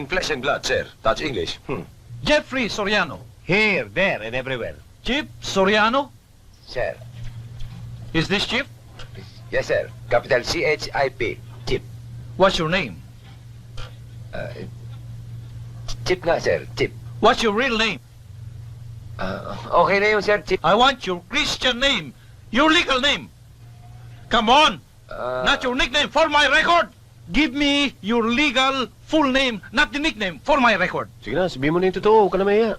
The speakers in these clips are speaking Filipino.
in flesh and blood, sir. That's English. Hmm. Jeffrey Soriano. Here, there, and everywhere. Chief Soriano? Sir. Is this Chief? Yes, sir. Capital C-H-I-P. Chip. What's your name? Uh, chip nga, sir. Chip. What's your real name? Uh, okay na yun, sir. Chip. I want your Christian name. Your legal name. Come on! Uh, Not your nickname for my record! Give me your legal full name, not the nickname, for my record. Sige na, sabihin mo na yung totoo. Huwag ka na maya.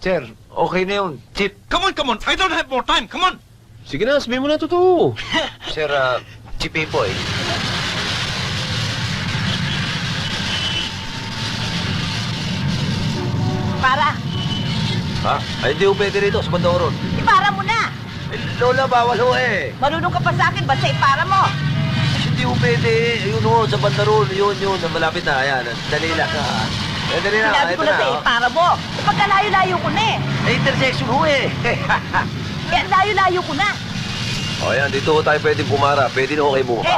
Sir, okay na yun. Chip. Come on, come on. I don't have more time. Come on. Sige na, sabihin mo na yung totoo. Sir, uh, Chip Ipoy. Para. Ha? Ay, hindi ko pwede rito sa Bandoron. Ipara mo na. Eh, Lola, bawal ho eh. Marunong ka pa sa akin, basta ipara mo. Ko pwede. Yun ho, sa Bandaron. Yun, yun. Malapit na. Ayan. Dali lang. Eh, dali lang. Sinabi Ito ko na na. sa oh. ipara mo. Eh, pagkalayo-layo ko na eh. Eh, intersection ho eh. Eh, ang layo-layo ko na. O yan, dito ho tayo pwedeng pumara. Pwede na ho kayo Eh, bumaba.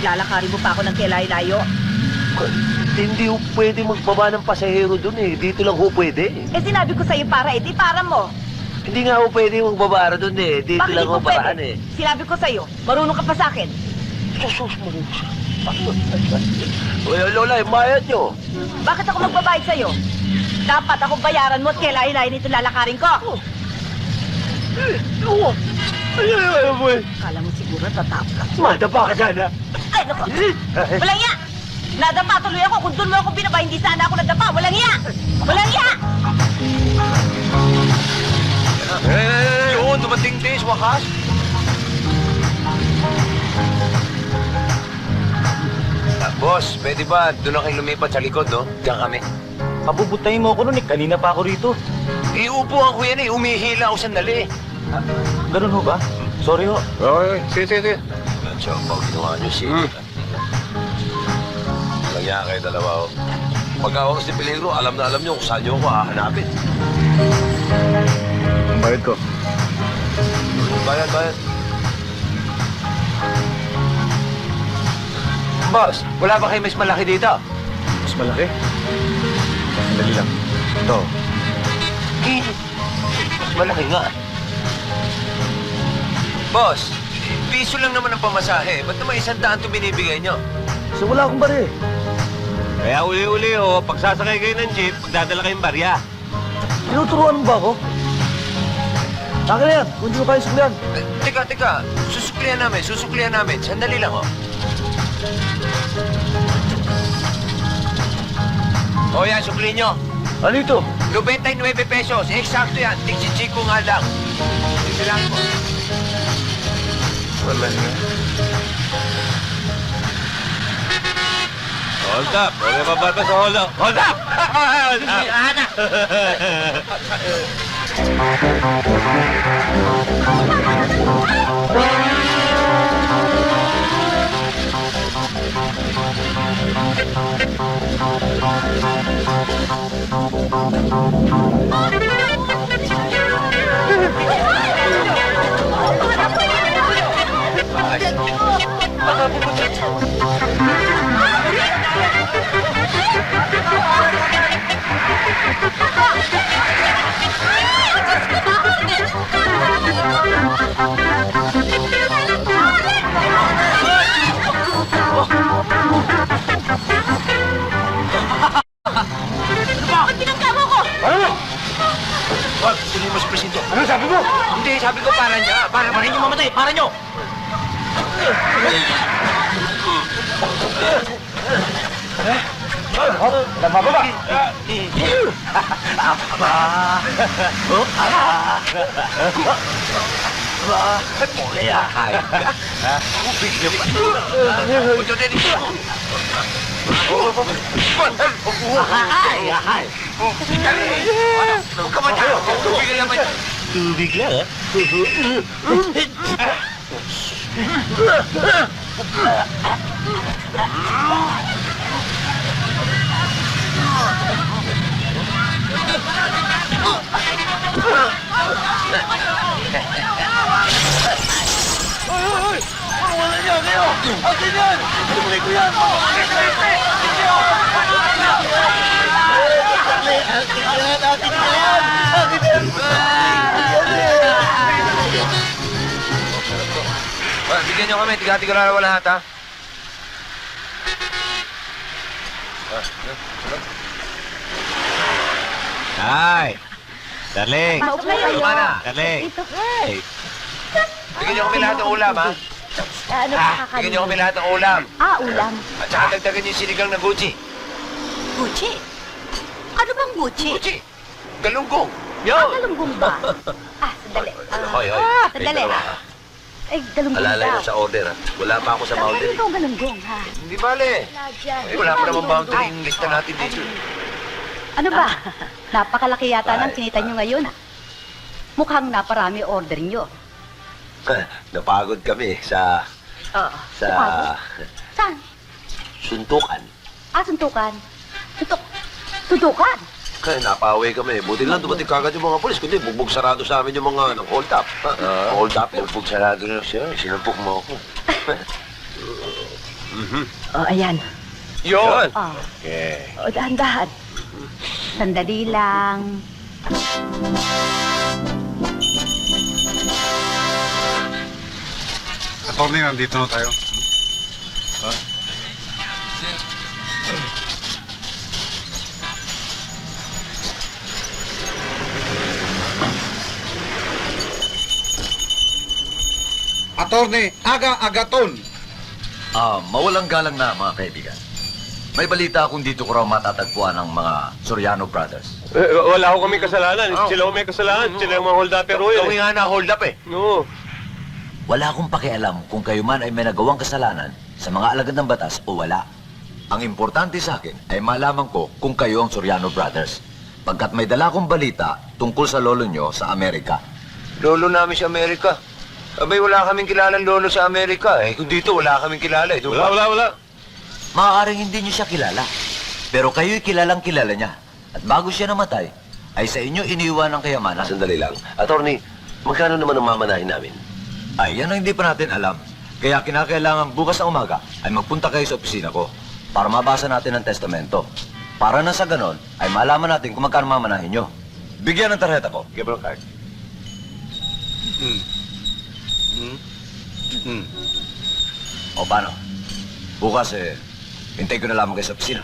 lalakarin mo pa ako ng kalayo-layo. hindi ho pwede magbaba ng pasahero dun eh. Dito lang ho pwede. Eh, sinabi ko sa'yo para, eh, di para mo. Hindi nga ho pwede magbaba dun eh. Dito Bakit lang di ho ko paraan pwede? eh. Sinabi ko sa'yo, marunong ka pa sa akin. Uy, Lola, bayad nyo. Bakit ako magbabayad sa'yo? Dapat ako bayaran mo at kalayo-layo nito lalakarin ko. Oo. Ay, ay, ay, boy. Kala mo siguro tatap ka. Madapa ka sana. Ay, naku! Walang iya! Nadapa tuloy ako. Kung doon mo ako binaba, hindi sana ako nadapa. Walang iya! Walang iya! Eh, yun, dumating din sa wakas. Boss, pwede ba doon na kayo lumipat sa likod, no? Diyan kami. Kabubutayin mo ako nun eh. Kanina pa ako rito. Iupuan ko yan eh. Umihila ako sandali. Ganun ho ba? Sorry ho. Okay, sige, sige, sige. Medyo, pag ginawa niyo si... Hmm. Walang niya kayo dalawa, oh. Pag ako si Peligro, alam na alam niyo kung saan niyo ako hahanapin. Ang bayad ko. Bayan, bayan. Boss, wala ba kayo mas malaki dito? Mas malaki. Sandali lang. Ito. Eh, mas malaki nga. Boss, piso lang naman ang pamasahe. Ba't naman isang daan ito binibigay niyo? So wala akong bari. Kaya uli-uli ho, pag sasakay kayo ng jeep, magdadala kayong barya. Tinuturuan mo ba ako? Akin na yan, kung hindi ko kayo suklihan. Eh, teka, teka. Susuklihan namin, susuklihan namin. Sandali lang, oh. O yan, sukli nyo. Ano ito? 99 pesos. Eksakto yan. Tigsi Chico nga lang. Sige lang po. Wala nga. Hold up! Huwag na babata sa hold up! Hold up! Hold up! Ba't para niyo mamatay. Para niyo. Nabababa! Punto din ito. Ay! Ay! Huwag Tubig lang, ha? Hoy, hoy, hoy! Ano wala niya kayo? Akin yan! Tumuli ko yan! Akin yan! Akin yan! Akin yan! Akin yan! Akin yan! Akin yan! Nyo kami. Tiga-tiga na lahat, ha? Ay! Darling! Maupo kayo. Tama na. Darling! Ito. Bigyan nyo kami lahat ng ulam, ha? Ano Ha? pa Bigyan nyo kami lahat ng ulam. Ah, ulam. At saka dagdagan yung sinigang na Gucci. Gucci. Ano bang Gucci? Gucci! Galunggong! Ah, galunggong ba? Ah, sandali. Hoy, hoy. Ah, sandali. Wait, Ay, galunggong Alala daw. yun sa order, ha? Wala pa ako sa boundary. ikaw galunggong, ha? Hindi bale. Dyan. Eh, wala pa namang boundary Ay, yung lista natin dito. Ano ba? Napakalaki yata ng kinita nyo ngayon, ah. Mukhang naparami order nyo. Napagod kami sa... Oo. sa... Saan? suntukan. Ah, suntukan. Suntuk. Suntukan? Kaya napawi kami. Buti lang dumating kagad yung mga polis. Kundi bugbog sarado sa amin yung mga nang hold up. Ha? hold up. Bugbog sarado na siya. Sinumpok mo ako. Oh, ayan. Yun! Oh, Okay. oh dahan-dahan. Sandali lang. Attorney, nandito na tayo. Attorney, aga-agaton. Ah, mawalang galang na mga kaibigan. May balita akong dito ko raw matatagpuan ang mga Soriano Brothers. Eh, wala ko kami kasalanan. Sila ko may kasalanan. Sila yung mga hold up pero Kami nga na hold up eh. No. Wala akong pakialam kung kayo man ay may nagawang kasalanan sa mga alagad ng batas o wala. Ang importante sa akin ay malaman ko kung kayo ang Soriano Brothers. Pagkat may dala akong balita tungkol sa lolo nyo sa Amerika. Lolo namin sa Amerika. Abay, wala kaming kilalang lolo sa Amerika eh. Kung dito, wala kaming kilala eh. Wala, wala, wala. Maaaring hindi nyo siya kilala. Pero kayo'y kilalang kilala niya. At bago siya namatay, ay sa inyo iniwan ang kayamanan. Sandali lang. Attorney, magkano naman ang mamanahin namin? Ay, yan ang hindi pa natin alam. Kaya kinakailangan bukas na umaga ay magpunta kayo sa opisina ko para mabasa natin ang testamento. Para na sa ganon, ay malaman natin kung magkano mamanahin nyo. Bigyan ng tarjeta ko. Give her a card. O paano? Bukas eh, hintay ko na lamang kayo sa opisina.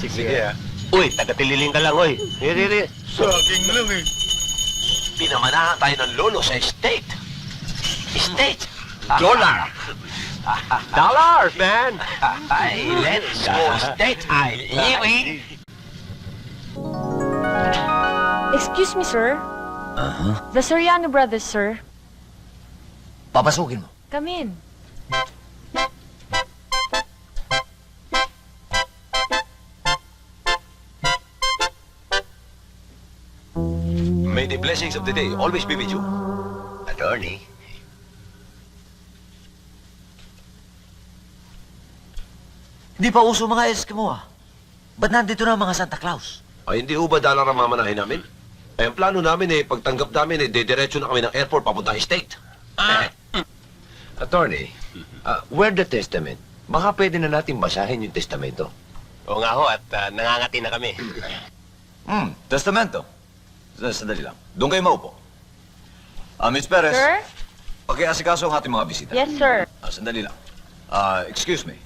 Sige, Sige ah. Uy, taga-tililing ka lang, uy. Hindi, hindi. Saging lang eh. Pinamanahan tayo ng lolo sa estate. Estate. Dollar! Dollars, man! Ay, let's go estate. Ay, liwi. Excuse me, sir. Aha. The Soriano brothers, sir. Papasukin mo. Come in. May the blessings of the day always be with you. Attorney. Hindi pa uso mga Eskimo ah. Ba't nandito na ang mga Santa Claus? Ay, hindi ho ba dollar ang mamanahin namin? Ay, ang plano namin eh, pagtanggap namin eh, didiretso na kami ng airport papunta estate. Attorney, uh, where the testament? Baka pwede na natin basahin yung testamento. Oo nga ho, at ah, nangangati na kami. Hmm, testamento. S- Sandali lang. Doon kayo maupo. Ah, Miss Perez. Sir? Pakiasikaso ang ating mga bisita. Yes, sir. Ah, sandali lang. Ah, excuse me.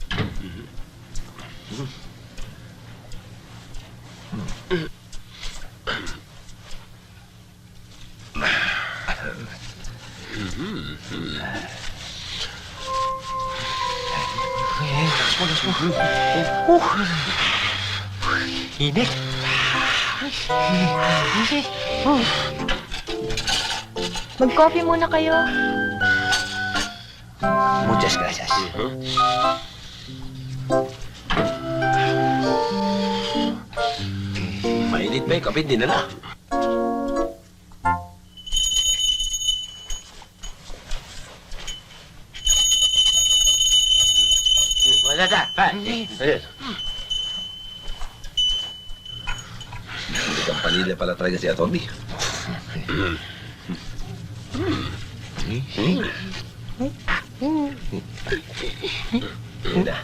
Init. Mag-coffee muna kayo. Muchas gracias. Mainit ba yung kape? Hindi na na. Wala na. Ayun. Kampanila pala talaga si Atty. Yun na.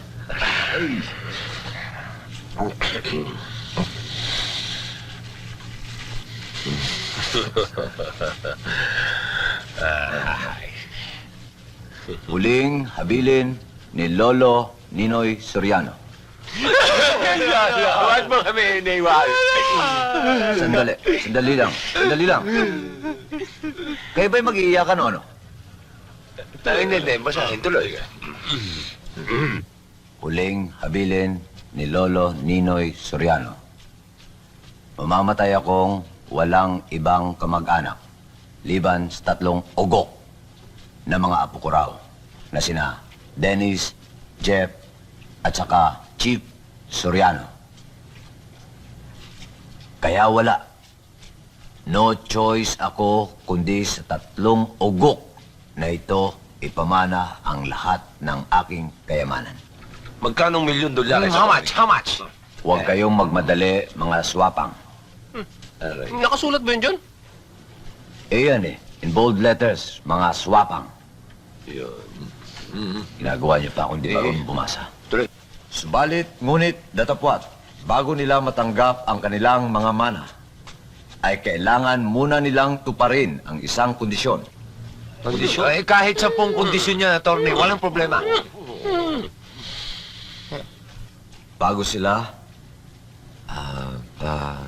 Huling habilin ni Lolo Ninoy Soriano. Huwag mo kami iniwan. Sandali, sandali lang, sandali lang. Kayo ba'y mag-iiyakan o ano? Hindi, hindi. Basahin tuloy ka. Huling habilin ni Lolo Ninoy Soriano. Mamamatay akong walang ibang kamag-anak, liban sa tatlong ugok na mga apo ko raw, na sina Dennis, Jeff, at saka Chief Soriano. Kaya wala. No choice ako kundi sa tatlong ugok na ito ipamana ang lahat ng aking kayamanan. Magkanong milyon dolyares? How much? How much? Huwag kayong magmadali, mga swapang. Aray. Nakasulat ba yun dyan? Eh yan eh, in bold letters, mga swapang. Yun. Ginagawa niyo pa kung di marunong bumasa. Tuloy. Subalit, ngunit, datapwat, bago nila matanggap ang kanilang mga mana, ay kailangan muna nilang tuparin ang isang kondisyon. Kondisyon? Eh, kahit sa pong kondisyon niya, attorney, walang problema. Bago sila, ah, ah,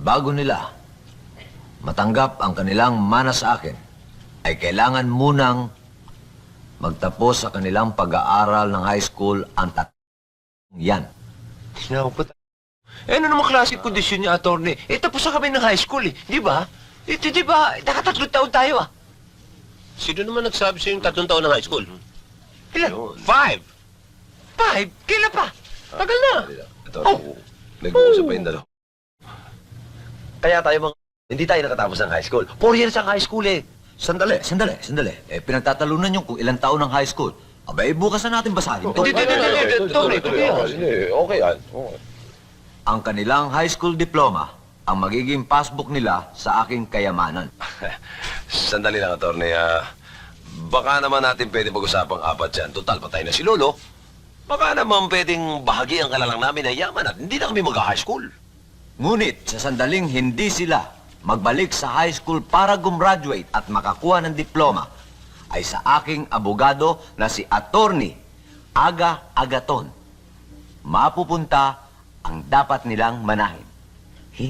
bago nila matanggap ang kanilang mana sa akin, ay kailangan munang magtapos sa kanilang pag-aaral ng high school ang tat... Yan. Sinakot. Eh, ano naman klase kondisyon niya, attorney? Eh, tapos na kami ng high school, eh. Di ba? Eh, di, ba? Nakatatlong taon tayo, ah. Sino naman nagsabi sa yung tatlong taon ng high school? Ilan? Five. Five? Kailan pa? Tagal na. Ito, nag-uusap pa yung dalawa. Kaya tayo mga... Hindi tayo nakatapos ng high school. Four years ang high school, eh. Sandali, sandali, sandali. Eh, pinagtatalunan yung kung ilang taon ng high school. Abay, bukas na natin basahin to. Hindi, hindi, hindi, hindi, attorney, attorney. Hindi, okay yan. Okay. Ang kanilang high school diploma ang magiging passbook nila sa aking kayamanan. Sandali lang, attorney. ah. baka naman natin pwede pag-usapang apat yan. Total, patay na si Lolo. Baka naman pwedeng bahagi ang kalalang namin ng yaman at hindi na kami mag-high school. Ngunit sa sandaling hindi sila magbalik sa high school para gumraduate at makakuha ng diploma, ay sa aking abogado na si Attorney Aga Agaton. Mapupunta ang dapat nilang manahin.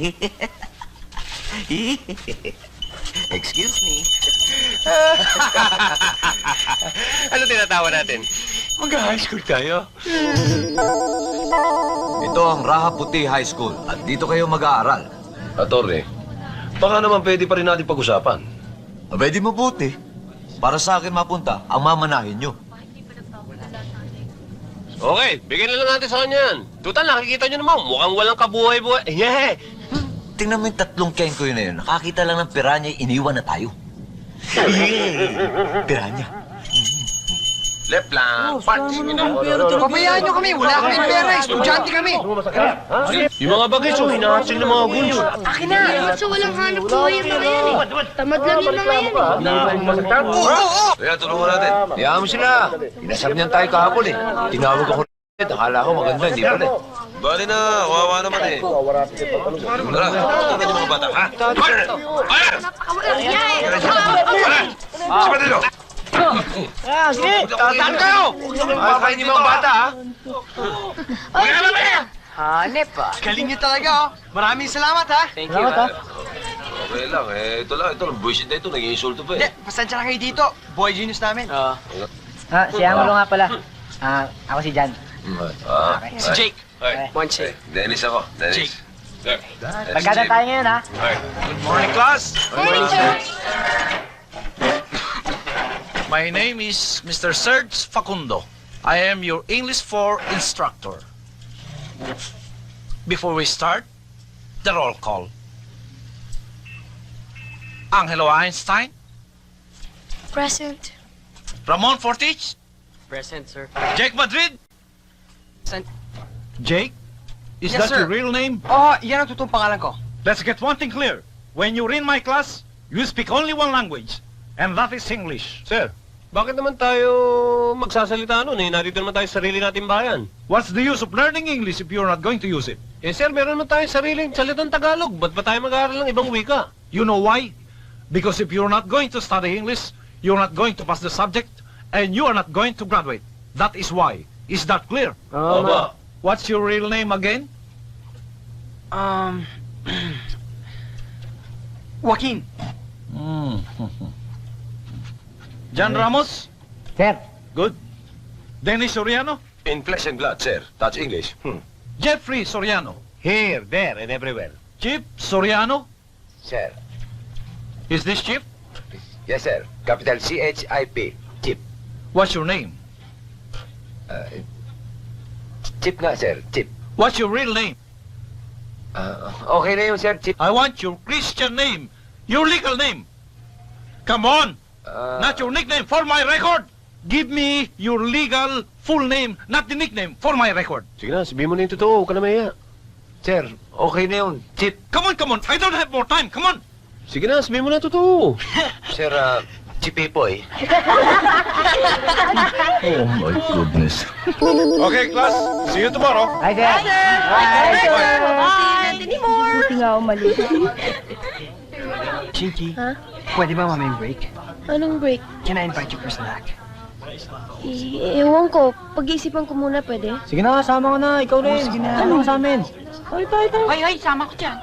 Excuse me. Ano tinatawa natin? Mag-high school tayo. Ito ang Raha Puti High School at dito kayo mag-aaral. Attorney, baka naman pwede pa rin natin pag-usapan. Abay di mabuti. Para sa akin mapunta, ang mamanahin nyo. Okay, bigyan na lang natin sa kanya yan. Tutal, nakikita nyo naman, mukhang walang kabuhay-buhay. Yeah! Tingnan mo yung tatlong kengko yun na yun. Nakakita lang ng piranya, iniwan na tayo. piranya. Left lang. Punch. Pabayaan nyo kami, wala kami pera, estudyante kami. Yung mga bagay, so hinahasil ng mga gulo. Akin na! Kaso walang hanap buhay yung mga yan eh. Tamad lang yung mga yan eh. Kaya tulungan natin. Hayaan mo sila. Inasar niyan tayo kahapon, eh. Tinawag ako rin. Akala ko maganda, hindi pala. eh. Bali na, kawawa naman eh. Tara, tingnan yung mga bata, ha? Napakawalang niya eh. Si Padilo! Tataan kayo! Makakain yung mga bata, ha? Oy, sige! Hanep ah. Galing nyo talaga oh. Maraming salamat ha. Thank you ha. Okay lang, eh. Ito lang, ito lang. Buisit na ito. Nag-iinsulto pa Hindi, eh. pasensya na kayo dito. Boy genius namin. Ah, si Angulo nga pala. Ah, ako si Jan. Ah, Si Jake. Monche. Dennis ako. Dennis. Pagkada tayo ngayon, ha? Morning, class. Morning, sir. My name is Mr. Serge Facundo. I am your English 4 instructor. Before we start, the roll call. Angelo Einstein, Present. Ramon Fortich, Present, sir. Jake Madrid. Present. Jake, is Yes, that sir. your real name? Oh, yan ang totoong pangalan ko. Let's get one thing clear. When you're in my class, you speak only one language, and that is English. Sir, bakit naman tayo magsasalita nun eh? Narito naman tayo sa sarili nating bayan. What's the use of learning English if you're not going to use it? Eh sir, meron naman tayong sariling salitang Tagalog. Ba't ba tayo mag-aaral ng ibang wika? You know why? Because if you're not going to study English, you're not going to pass the subject, and you are not going to graduate. That is why. Is that clear? Opo. What's your real name again? Um... Joaquin. John Ramos? Sir, Good. Dennis Soriano? In flesh and blood, sir. Touch English. Hmm. Jeffrey Soriano? Here, there, and everywhere. Chip Soriano? Sir. Is this Chip? Yes, sir. Capital C-H-I-P. Chip. What's your name? Uh, chip nga, sir. Chip. What's your real name? Ah, okay na yun, sir. Chip. I want your Christian name. Your legal name. Come on! Ah, Not your nickname for my record! Give me your legal full name, not the nickname for my record. Sige na, sabihin mo na yung totoo. Huwag ka na maya. Sir, okay na yun. Chip. Come on, come on. I don't have more time. Come on. Sige na, sabihin mo na yung totoo. Sir, ah, Chipipoy. Oh my goodness. Okay, class. See you tomorrow. hi sir. Hi, Bye! Anymore! Buti nga umalis. Chinky, Ha? pwede ba maming break? Anong break? Can I invite you for snack? I- ewan ko. Pag-iisipan ko muna, pwede? Sige na, sama ko na. Ikaw rin. Sige na. Sama ka sa amin. Ay, tayo, tayo. Hoy, hoy, sama ko dyan.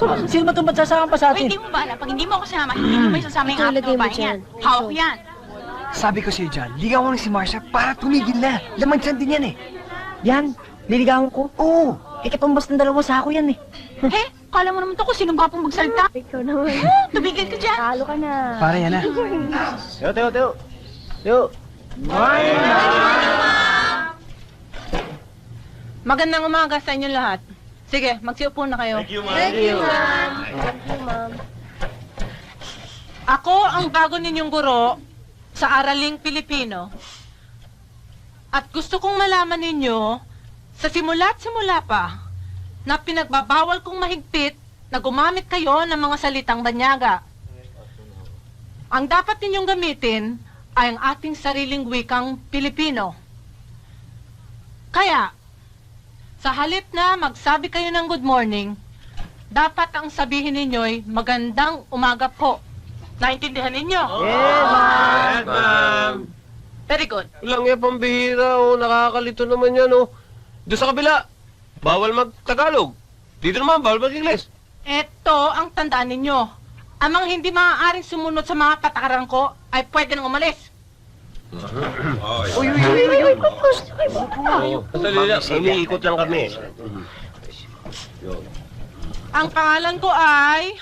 So, sino ba itong magsasama pa sa atin? hindi mo ba alam? Pag hindi mo ako sama, hindi mo may sasama yung Ito, aking lagay mo babae dyan. yan. Hawak ko yan. Sabi ko sa'yo dyan, ligawan mo si Marsha para tumigil na. Laman dyan din yan eh. Yan, liligawan ko. Oo. Eh, katumbas ng dalawa sa ako yan eh. He, kala mo naman to kung sinong gwapong magsalita. Ikaw naman. Tumigil ka dyan. Talo ka na. Para yan ah. Teo, Teo, Teo. Teo. Magandang umaga sa inyo lahat. Sige, magsiupo na kayo. Thank you, ma'am. Thank you, ma'am. Ako ang bago ninyong guro sa Araling Pilipino. At gusto kong malaman ninyo, sa simula't simula pa, na pinagbabawal kong mahigpit na gumamit kayo ng mga salitang banyaga. Ang dapat ninyong gamitin ay ang ating sariling wikang Pilipino. Kaya, sa halip na magsabi kayo ng good morning, dapat ang sabihin ninyo'y magandang umaga po. Naintindihan ninyo? Yes, ma'am. Very good. Walang yan pambihira, oh. Nakakalito naman yan, oh. Doon sa kabila, bawal mag-Tagalog. Dito naman, bawal mag-Ingles. Ito ang tandaan ninyo. Amang hindi maaaring sumunod sa mga patakaran ko ay pwede nang umalis. Uy, uy, uy, uy, uy. Sandali lang, umiikot lang kami. Ang pangalan ko ay...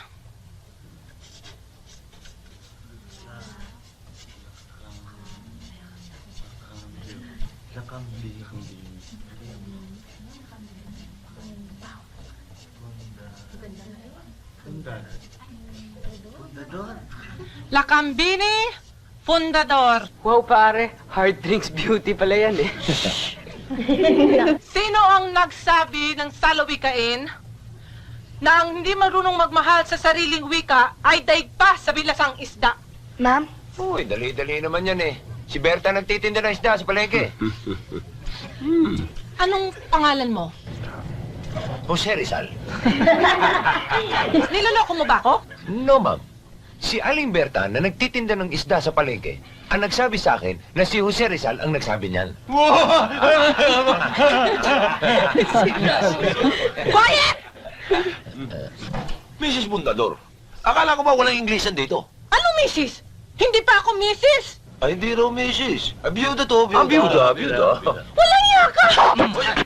Lakambini Fundador. Wow pare, hard drinks beauty pala yan eh. Sino ang nagsabi ng salawikain na ang hindi marunong magmahal sa sariling wika ay daig pa sa bilasang isda? Ma'am? Uy, dali-dali naman yan eh. Si Berta nagtitinda ng isda sa palengke. Anong pangalan mo? Jose Rizal. Niloloko mo ba ako? No, ma'am. Si Aling Berta na nagtitinda ng isda sa palengke, ang nagsabi sa akin na si Jose Rizal ang nagsabi niyan. Quiet! Mrs. Bundador, akala ko ba walang Inglesan dito? Ano, misis? Hindi pa ako misis! Ay, hindi raw Mrs. Ah, biyuda to, biyuda. Ah, biyuda, biyuda.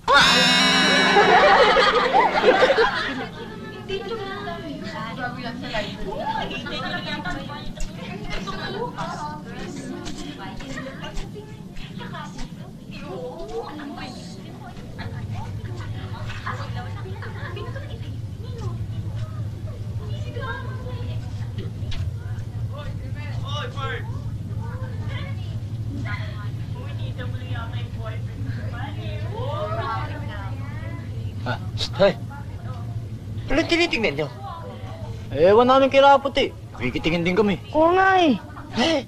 Walang iya ka! Hoy! Anong tinitingnan niyo? Ewan namin kay Rapot eh. Kikitingin din kami. Oo nga eh. Eh,